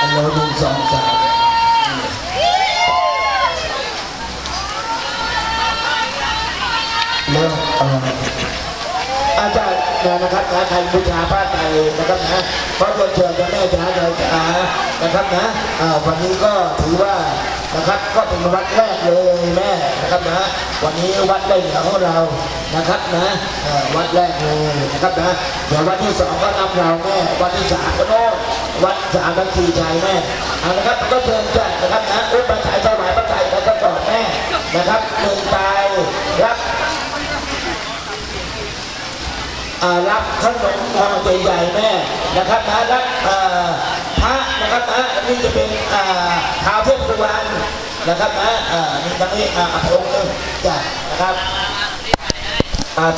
สองสามเริ่ม เอ่ออาจารย์นะครับนะใครบูชาผ้าไตรนะครับนะเพราะเรียนเชิญพระแม่จ๋าใจจ๋านะครับนะวันนี้ก็ถือว่านะครับก็เป็นวัดแรกเลยแม่นะครับนะวันนี้วัดได้เหนือของเรานะครับนะวัดแรกเลยนะครับนะเดี๋ยววัดที่สองก็นำเราแม่วัดที่สามก็โน่นวัดสามบัญชีชัยแม่เอาละครับก็เชิญจัดนะครับนะอุ้มพระไตรถวายพระไตรแล้วก็กอดแม่นะครับหนึ่งตายรับ อ่า รับขนมห่ใหญ่ๆแม่นะครับนะรับพระนะครับนะอันนี้จะเป็นท้าวเทพสุวรรณนะครับนะอ่านี่ตรงนี้อ่าพระองค์หนึงจ้ะนะครับ